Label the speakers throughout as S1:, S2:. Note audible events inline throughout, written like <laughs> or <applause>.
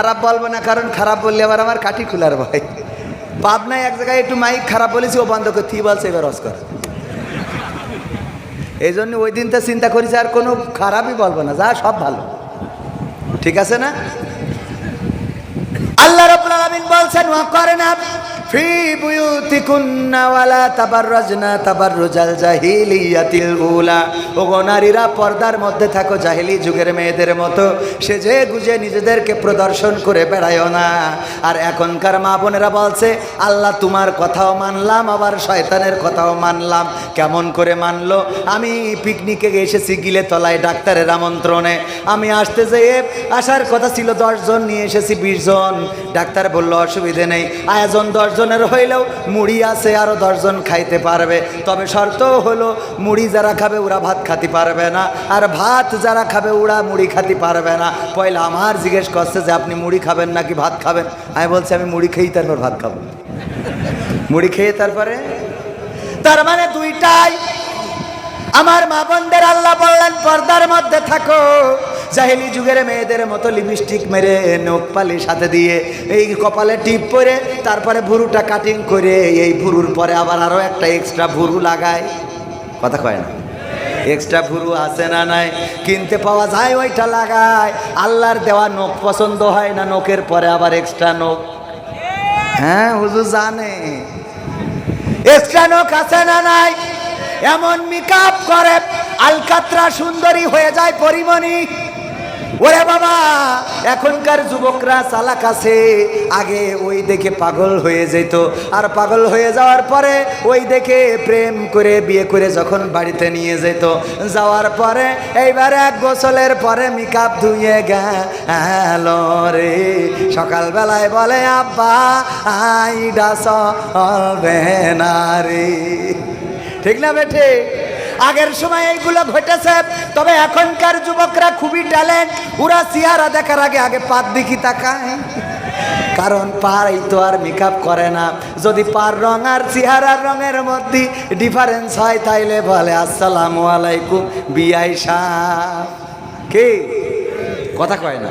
S1: খারাপ বলব না, কারণ খারাপ বললে আবার আমার কাঠি খোলার ভয়। পাবনায় এক জায়গায় একটু মাইক খারাপ বলেছি, ও বন্ধ করে থি বলছে এবার অস্কর এই জন্য ওই দিন তো চিন্তা করেছি, আর কোনো খারাপই বলব না, যা সব ভালো। ঠিক আছে না? আল্লাহ রাব্বুল আলামিন বলছেন ওয়া করেনা ফি বুয়ুতিকুন্না ওয়ালা তাবাররাজনা তাবাররুজাল জাহিলিয়াতিল উলা। ওগো নারীরা পর্দার মধ্যে থাকো জাহিলি যুগের মেয়েদের মতো। সেজে গুজে নিজেদেরকে প্রদর্শন করে বেড়ায়ও না। আর এখনকার মা বোনেরা বলছে, আল্লাহ তোমার কথাও মানলাম, আবার শয়তানের কথাও মানলাম। কেমন করে মানলো? আমি পিকনিকে এসেছি গিলে তলায় ডাক্তারের আমন্ত্রণে। আমি আসতে যেয়ে আসার কথা ছিল দশজন, নিয়ে এসেছি বিশ জন। ডাক্তার বলল, অসুবিধে নেই। আয়োজন দশজনের হইলেও মুড়ি আছে আরও দশজন খাইতে পারবে। তবে শর্ত হলো মুড়ি যারা খাবে ওরা ভাত খাতে পারবে না, আর ভাত যারা খাবে ওরা মুড়ি খাতে পারবে না। পয়লা আমার জিজ্ঞেস করছে যে, আপনি মুড়ি খাবেন নাকি ভাত খাবেন? আমি বলছি, আমি মুড়ি খেয়েই তারপর ভাত খাব। মুড়ি খেয়ে তারপরে? তার মানে দুইটাই। আমার মা বোনদের আল্লাহ বললেন, পর্দার মধ্যে থাকো। জাহেলি যুগের মেয়েদের মতো লিপস্টিক মেরে নখ পালি সাথে দিয়ে এই কপালে টিপ পরে তারপরে ভুরুটা কাটিং করে এই ভুরুর পরে আবার আরও একটা এক্সট্রা ভুরু লাগায়। কথা কয় না? এক্সট্রা ভুরু আছে না নাই? কিনতে পাওয়া যায় ওইটা লাগায়। আল্লাহর দেওয়া নখ পছন্দ হয় না, নখের পরে আবার এক্সট্রা নখ। হ্যাঁ হুজুর জানে। এক্সট্রা নখ আছে না নাই? এমন মেকআপ করে, আলকাত্রা সুন্দরী হয়ে যায় পরিমণি। ওরে বাবা, এখনকার যুবকরা চালাক আছে। আগে ওই দেখে পাগল হয়ে যেত। আর পাগল হয়ে যাওয়ার পরে ওই দেখে প্রেম করে, বিয়ে করে যখন বাড়িতে নিয়ে যেত। যাওয়ার পরে এইবার এক গোসলের পরে মেকআপ ধুয়ে গেল রে। সকালবেলায় বলে, আব্বা, আইডা চলবে না রে। ঠিক না বেঠে? আগের সময় এইগুলো ঘটেছে, তবে এখনকার যুবকরা খুবই ট্যালেন্ট ওরা চেহারা দেখার আগে আগে পাত দিকি তাকায়। কারণ পার এই তো আর মেকআপ করে না। যদি পার রং আর চেহারার রঙের মধ্যে ডিফারেন্স হয়, তাইলে বলে, আসসালামু আলাইকুম বিআই সাহ কে? কথা কয় না।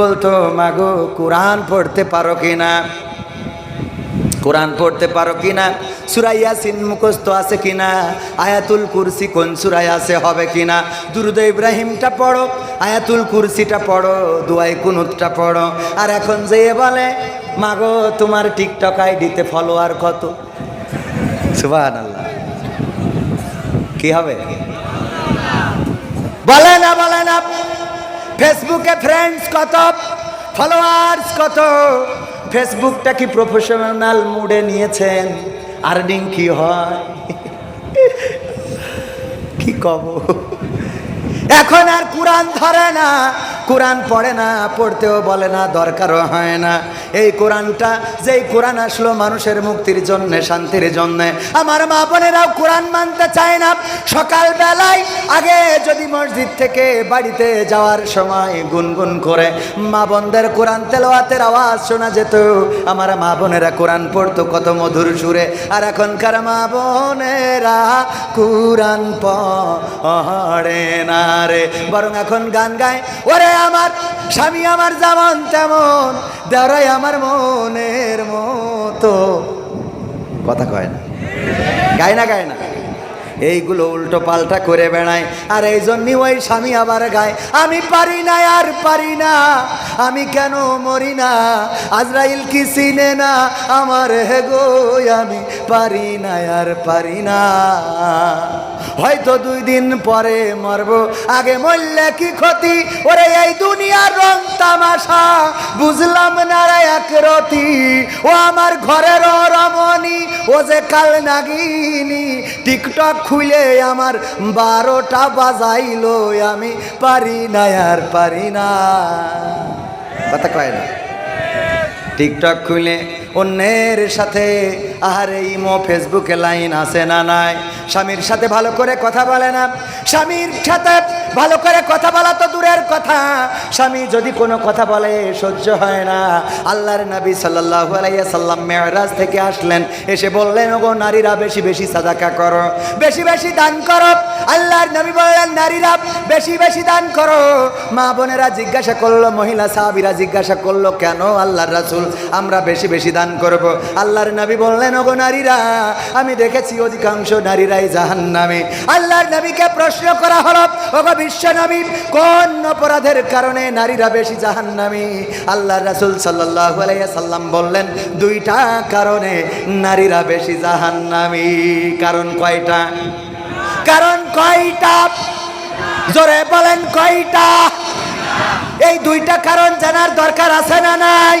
S1: বলতো মাগো, কোরআন পড়তে পারো কিনা? কোরআন পড়তে পারো কিনা? সুরাইয়া সিন মুখস্থ আছে কিনা? আয়াতুল কুরসি কোন সুরাই আছে, হবে কিনা? দুরুদ ইব্রাহিমটা পড়ো, আয়াতুল কুরসিটা পড়ো দুয়াই কুনুতটা পড়ো। আর এখন যে বলে, মাগো, তোমার টিকটক আইডিতে ফলোয়ার কত? সুবাহ আল্লাহ কি হবে? বলে না বলে না। ফেসবুকে ফ্রেন্ডস কত? ফলোয়ার্স কত? ফেসবুকটা কি প্রফেশনাল মুডে নিয়েছেন? আর্নিং কি হয়? <laughs> কি কব? এখন আর কোরআন ধরে না। কোরআন পড়ে না, পড়তেও বলে না, দরকারও হয় না। এই কোরআনটা, যেই কোরআন আসলো মানুষের মুক্তির জন্য, শান্তির জন্য। আমার মা বোনেরাও কোরআন মানতে চায় না। সকালবেলায় আগে যদি মসজিদ থেকে বাড়িতে যাওয়ার সময় গুনগুন করে মা বোনদের কোরআন তেলোয়াতের আওয়াজ শোনা যেত। আমার মা বোনেরা কোরআন পড়তো কত মধুর সুরে। আর এখনকার মা বোনেরা কোরআন পড়ে না রে। বরং এখন গান গায়, ওরে আমার স্বামী আমার যেমন তেমন, দেওয়াই আমার মনের মতো। কথা কয় না। গায় না গায় না। এইগুলো উল্টো পাল্টা করে বেড়ায়, আর এই জন্যই ওই স্বামী আবার গায়, আমি পারি না, আর পারি না, আমি কেন মরি না? আজরাইল কি চিনে না আমার? হে গো, আমি পারি না, আর পারি না। হয়তো দুই দিন পরে মরব। আগে মরলে কি ক্ষতি? ওরে, এই দুনিয়ার রং তামাশা, বুঝলাম না রে এক রতি। ও আমার ঘরের রমণী, ও যে কাল নাগিনী। টিকটক খুলে আমার বারোটা বাজাইলো, আমি পারি না, আর পারি না। কথা কয় না। টিকটক খুলে অন্যের সাথে, আহারে ইমো, ফেসবুকে লাইন আছে না নাই? স্বামীর সাথে ভালো করে কথা বলে না। স্বামীর সাথে ভালো করে কথা বলা তো দূরের কথা। স্বামী যদি কোনো কথা বলে, সহ্য হয় না। আল্লাহর নবী সাল্লাল্লাহু আলাইহি সাল্লাম মেয়রাজ থেকে আসলেন। এসে বললেন, ওগো, নারীরা বেশি বেশি সাদাকা করো। বেশি বেশি দান করো। আল্লাহর নবী বললেন, নারীরা বেশি বেশি দান করো। মা বোনেরা জিজ্ঞাসা করল, মহিলা সাহাবীরা জিজ্ঞাসা করল, কেন আল্লাহর রাসূল, আমরা বেশি বেশি দান করব। আল্লাহর নবী বললেন, ওগো নারীরা, আমি দেখেছি অধিকাংশ নারীরাই জাহান্নামে। আল্লাহর নবীকে প্রশ্ন করা হলো, ওগো বিশ্ব নবী, কোন অপরাধের কারণে নারীরা বেশি জাহান্নামী? আল্লাহর রাসূল সাল্লাল্লাহু আলাইহি সাল্লাম বললেন, দুইটা কারণে নারীরা বেশি জাহান জাহান্নামী। কারণ কয়টা? কারণ কয়টা? জোরে বলেন কয়টা? এই দুইটা কারণ জানার দরকার আছে না নাই?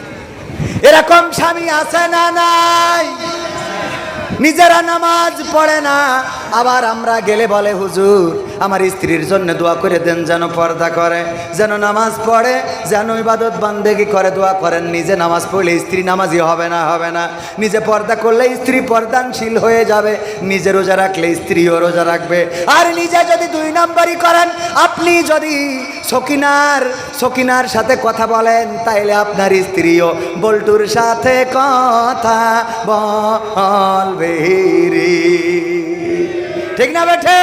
S1: এরকম স্বামী আছে না নাই? নিজেরা নামাজ পড়ে না। আবার আমরা গেলে বলে, হুজুর, আমার স্ত্রীর জন্য দোয়া করে দেন যেন পর্দা করে, যেন নামাজ পড়ে, যেন ইবাদত বান্দেগি করে, দোয়া করেন নিজে নামাজ পড়লে স্ত্রী নামাজি হবে না হবে না। নিজে পর্দা করলে স্ত্রী পর্দানশীল হয়ে যাবে, নিজে রোজা রাখলে স্ত্রীও রোজা রাখবে। আর নিজে যদি দুই নম্বরই করেন, আপনি যদি সকিনার সকিনার সাথে কথা বলেন, তাইলে আপনার স্ত্রীও বল্টুর সাথে কথা বলবে রে। ঠিক না বেঠে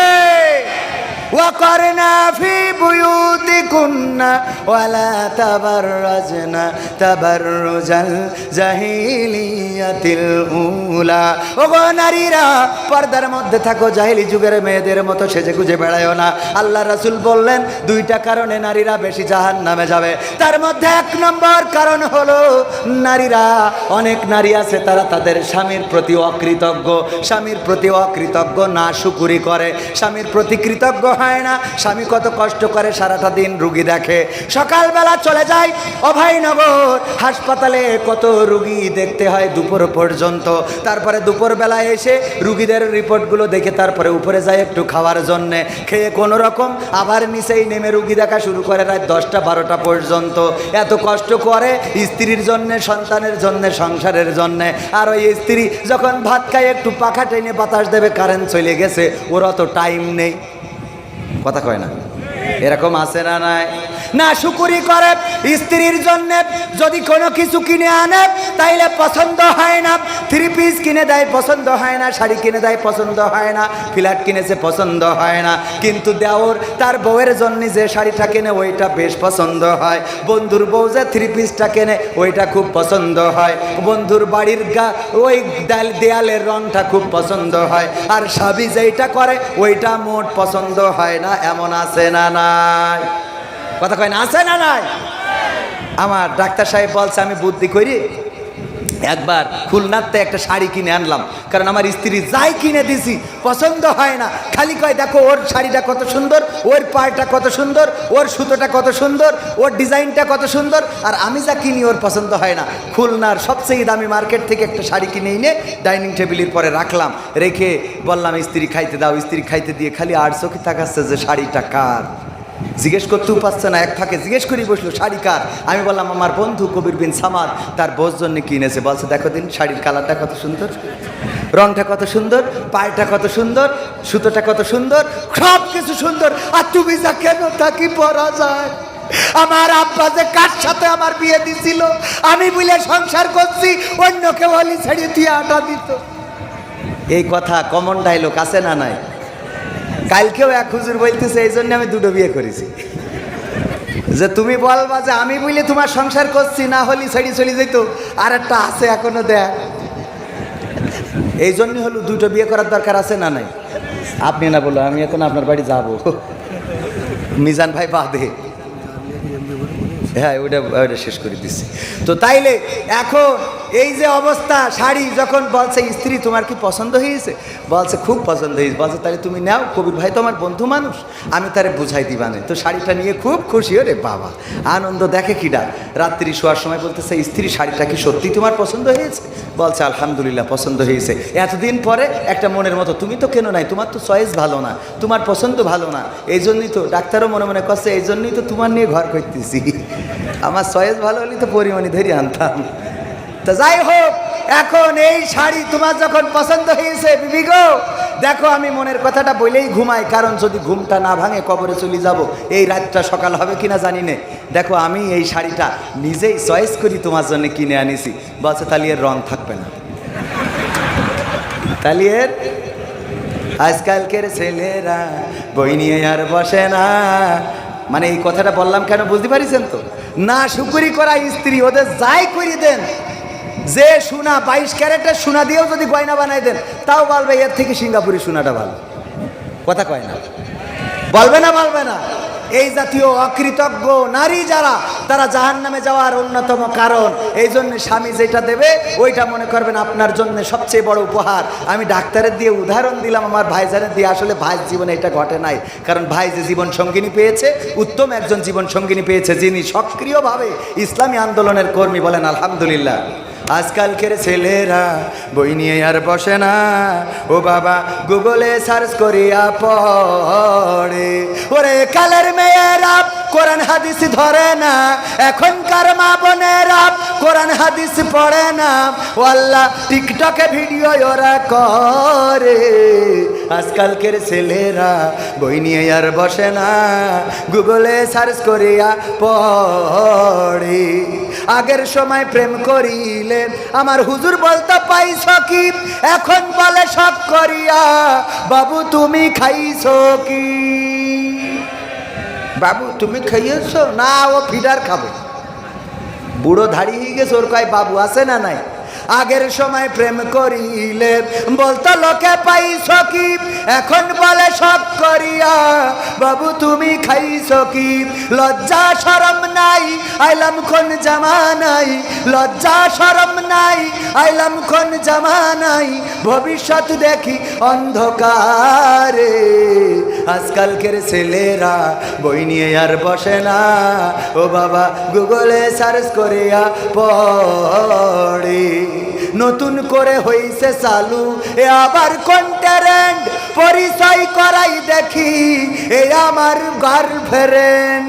S1: ওয়ালা তাবার নারীরা, পর্দার মধ্যে থাকো, জাহিলি যুগের মেয়েদের মতো সেজে গুজে বেড়ায়ও না। আল্লাহ রাসুল বললেন, দুইটা কারণে নারীরা বেশি জাহান নামে যাবে। তার মধ্যে এক নম্বর কারণ হলো, নারীরা, অনেক নারী আছে, তারা তাদের স্বামীর প্রতি অকৃতজ্ঞ। স্বামীর প্রতি অকৃতজ্ঞ না শুকুরি করে। স্বামীর প্রতি কৃতজ্ঞ হয় না। স্বামী কত কষ্ট করে সারাটা দিন রুগী দেখে। সকালবেলা চলে যায় অভয়নগর। হাসপাতালে কত রুগী দেখতে হয় দুপুর পর্যন্ত। তারপরে দুপুরবেলা এসে রুগীদের রিপোর্টগুলো দেখে তারপরে উপরে যায় একটু খাওয়ার জন্যে। খেয়ে কোনো রকম আবার নিচেই নেমে রুগী দেখা শুরু করে রাত দশটা, বারোটা পর্যন্ত। এত কষ্ট করে স্ত্রীর জন্যে, সন্তানের জন্যে, সংসারের জন্যে। আর ওই স্ত্রী যখন ভাত খায়, একটু পাখা টেনে বাতাস দেবে কারেন্ট চলে গেছে। ওর অত টাইম নেই। কথা কয় না। এরকম আছে না নাই? না, শুকুরি করে স্ত্রীর জন্য যদি কোনো কিছু কিনে আনে, তাইলে পছন্দ হয় না। থ্রি পিস কিনে দেয়, পছন্দ হয় না। শাড়ি কিনে দেয়, পছন্দ হয় না। ফ্ল্যাট কিনেছে, পছন্দ হয় না। কিন্তু দেওর, তার বউয়ের জন্য যে শাড়িটা কেনে, ওইটা বেশ পছন্দ হয়। বন্ধুর বউ যে থ্রি পিসটা কেনে, ওইটা খুব পছন্দ হয়। বন্ধুর বাড়ির গা, ওই দেয়াল, দেয়ালের রংটা খুব পছন্দ হয়। আর স্বামী যেইটা করে, ওইটা মোট পছন্দ হয় না। এমন আছে না নাই। কথা কয় না আছে না নাই? আমার ডাক্তার সাহেব বলছে আমি বুদ্ধি করি একবার খুলনাতে একটা শাড়ি কিনে আনলাম। কারণ আমার স্ত্রী যাই কিনে দিছি, পছন্দ হয় না। খালি কয়, দেখো, ওর শাড়িটা কত সুন্দর, ওর পাড়টা কত সুন্দর, ওর সুতোটা কত সুন্দর, ওর ডিজাইনটা কত সুন্দর, আর আমি যা কিনি ওর পছন্দ হয় না। খুলনার সবচেয়ে দামি মার্কেট থেকে একটা শাড়ি কিনে এনে ডাইনিং টেবিলের পরে রাখলাম। রেখে বললাম, স্ত্রী, খাইতে দাও। স্ত্রী খাইতে দিয়ে খালি আর চোখে তাকাচ্ছে যে শাড়িটা কার। জিজ্ঞেস করতেও পারছে না, এক ফাঁকে জিজ্ঞেস করি বসল, শাড়ি কার? আমি বললাম, আমার বন্ধু কবির বিন সামাদ, তার বোস জন্য কিনেছে বলছে, দেখো দিন, শাড়ির কালারটা কত সুন্দর, রংটা কত সুন্দর, পায়েটা কত সুন্দর, সুতোটা কত সুন্দর সব কিছু সুন্দর, আর তুমি যা কেন তাকে পরা যায়? আমার আব্বা যে কার সাথে আমার বিয়ে দিছিল, আমি বলে সংসার করছি, অন্য কেউ হলি ছেড়ে দিয়ে আটা দিত। এই কথা কমন ডায়লগ আছে না নাই? কালকেও এক হুজুর বলতেছে, এই জন্য আমি দুটো বিয়ে করেছি। যে তুমি বলবা যে আমি বলে তোমার সংসার করছি, না হলি ছেড়ে চলে যেত। আর একটা আছে এখনও দেয়। এই জন্য হলো দুটো বিয়ে করার দরকার আছে না নাই? আপনি না বলো, আমি এখন আপনার বাড়ি যাব। মিজান ভাই বাদে। হ্যাঁ ওইটা ওইটা শেষ করে দিচ্ছি। তো তাইলে এখন এই যে অবস্থা, শাড়ি যখন বলছে, স্ত্রী, তোমার কি পছন্দ হয়েছে? বলছে, খুব পছন্দ হয়েছে। বলছে, তাহলে তুমি নাও, কবির ভাই তো আমার বন্ধু মানুষ, আমি তারে বুঝাই দিবা দিবানে। তো শাড়িটা নিয়ে খুব খুশি, ওরে বাবা। আনন্দ দেখে কিডা রাত্রি শোয়ার সময় বলতেছে, স্ত্রী, শাড়িটা কি সত্যি তোমার পছন্দ হয়েছে? বলছে, আলহামদুলিল্লাহ, পছন্দ হয়েছে। এতদিন পরে একটা মনের মতো, তুমি তো কেন নাই? তোমার তো চয়েস ভালো না, তোমার পছন্দ ভালো না। এই জন্যই তো ডাক্তারও মনে মনে করছে, এই জন্যই তো তোমার নিয়ে ঘর করতেছি। আমার চয়েস ভালো হলে তো পরিমাণে ধরে আনতাম। তো যাই হোক, এখন এই শাড়ি তোমার যখন পছন্দ হয়েছে, বিবি গো, দেখো আমি মনের কথাটা বলেই ঘুমাই, কারণ যদি ঘুমটা না ভাঙে কবরে চলে যাব। এই রাতটা সকাল হবে কিনা জানি না। দেখো আমি এই শাড়িটা নিজেই চয়েস করি তোমার জন্য কিনে আনিছি। বলছে তাহলে এর রং থাকবে না। তাহলে এর আজকালকের ছেলেরা বই নিয়ে আর বসে না। মানে এই কথাটা বললাম কেন, বুঝতে পারিছেন তো? না শুকুরি করা স্ত্রী, ওদের যাই করি দেন। যে সোনা বাইশ ক্যারেটের সোনা দিয়েও যদি গয়না বানাই দেন, তাও বলবে এর থেকে সিঙ্গাপুরি সোনাটা ভালো। কথা কয় না। বলবে না বলবে না। এই জাতীয় অকৃতজ্ঞ নারী যারা, তারা জাহান নামে যাওয়ার অন্যতম কারণ। এই জন্য স্বামী যেটা দেবে, ওইটা মনে করবেন আপনার জন্য সবচেয়ে বড় উপহার। আমি ডাক্তারের দিয়ে উদাহরণ দিলাম, আমার ভাইজানের দিয়ে। আসলে ভাই জীবনে এটা ঘটে নাই। কারণ ভাই যে জীবন সঙ্গিনী পেয়েছে, উত্তম একজন জীবন সঙ্গিনী পেয়েছে, যিনি সক্রিয়ভাবে ইসলামী আন্দোলনের কর্মী বলেন, আলহামদুলিল্লাহ। আজকালকের ছেলেরা বই নিয়ে আর বসে না। ও বাবা, গুগলে সার্চ করিয়া পড়ে। ওরে কালের মেয়েরা কোরআন হাদিস ধরে না। এখনকার মা বোনেরা কোরআন হাদিস পড়ে না। ও আল্লাহ, টিকটকে ভিডিও ওরা করে। আজকালকের ছেলেরা বই নিয়ে আর বসে না। গুগলে সার্চ করিয়া পড়ে। আগের সময় প্রেম করিলে, আমার হুজুর বলতে পাইছ কি? এখন বলে সব করিয়া। বাবু, তুমি খাইছ কি? বাবু, তুমি খাইয়েছো না, ও ফিডার খাবে। বুড়ো ধাড়ি হয়ে গেছে, ওর কয়, বাবু, আছে না নাই? আগের সময় প্রেম করিলে, বলতো, লোকে পাইছ কি? এখন বলে সব করিয়া। বাবু, তুমি খাইছ কি? লজ্জা সরম নাই। আইলাম কোন জামানাই লজ্জা সরম নাই। আইলাম কোন জামানাই ভবিষ্যৎ দেখি অন্ধকারে। আজকালকের ছেলেরা বই নিয়ে আর বসে না। ও বাবা, গুগলে সার্চ করিয়া পড়ে। নতুন করে হইছে চালু, এ আবার কন্টারেন্ট পরিচয় করাই দেখি, এ আমার গার্লফ্রেন্ড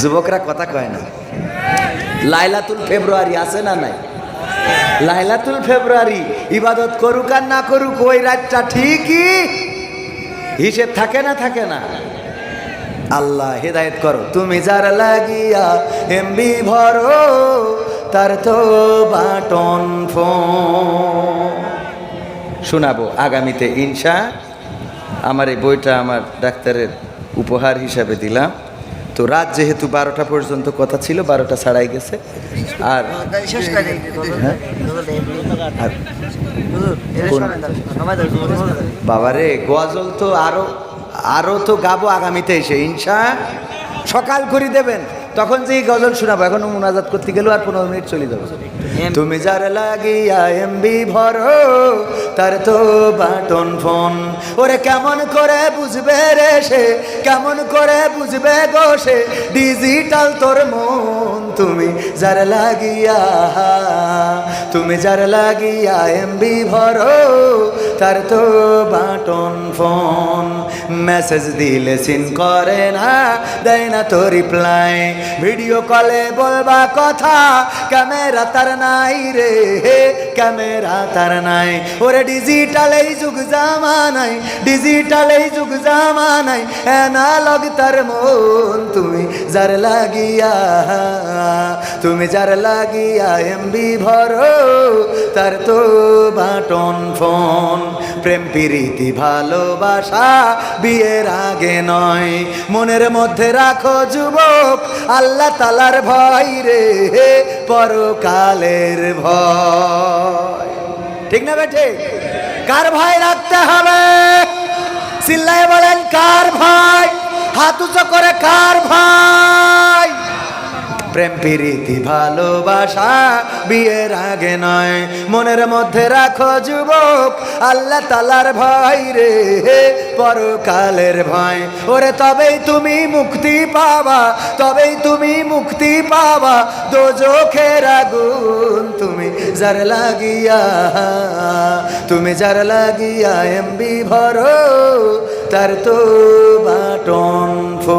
S1: যুবকরা কথা কয় না। লাইলাতুল ফেব্রুয়ারি আছে না নাই? লাইলাতুল ফেব্রুয়ারি, ইবাদত করুক আর না করুক, ওই রাতটা ঠিকই হিসেব থাকে না থাকে না। আল্লাহ হেদায়েত করো। তুমি যার লাগিয়া এমবি ভরো তার তো বাটন শোনাবো আগামীতে ইনশা আমার এই বইটা আমার ডাক্তারের উপহার হিসাবে দিলাম। তো রাত যেহেতু বারোটা পর্যন্ত কথা ছিল বারোটা ছাড়াই গেছে। আর? আর বাবারে গোয়াজল তো আরও আরও তো গাবো আগামীতে এসে। ইনশা সকাল করে দেবেন। তখন যে গজল শোনাবো এখন মুনাজাত করতে গেলেও আর পনেরো মিনিট চলে যাবে। তুমি যার লাগিয়া এমবি ভরো তার তো বাটন ফোন। ওরে কেমন করে বুঝবে রে সে কেমন করে বুঝবে গো সে? ডিজিটাল তোর মন তুমি যার লাগিয়া তুমি যার লাগিয়া এমবি ভরো তার তো বাটন ফোন। মেসেজ দিলে সিন করে না, দেয় না তো রিপ্লাই ভিডিও কলে বলবা কথা, ক্যামেরা তার নাই রে, হে ক্যামেরা তার নাই। ওরে ডিজিটাল এই যুগ জামানাই ডিজিটাল এই যুগ জামানাই অ্যানালগ তার মন তুমি যার লাগিয়া, তুমি যার লাগিয়া এমবি ভরো, তার তো বাটন ফোন। প্রেম, প্রীতি, ভালোবাসা বিয়ের আগে নয়। মনের মধ্যে রাখো যুবক, আল্লাহ তালার ভয় রে পরকালের ভয়। ঠিক না বেঠে? কার ভয় রাখতে হবে? চিল্লায় বলেন, কার ভয়? হাত উঁচু করে কার ভয়? প্রেম, প্রীতি, ভালোবাসা বিয়ের আগে নয়। মনের মধ্যে রাখো যুবক, আল্লাহ তালার ভয় রে পরকালের ভয়। ওরে, তবেই তুমি মুক্তি পাবা, তবেই তুমি মুক্তি পাবা। দোজখের আগুন তুমি যার লাগিয়া, তুমি যার লাগিয়া এমবি ভরো, তার তো বাটন ফু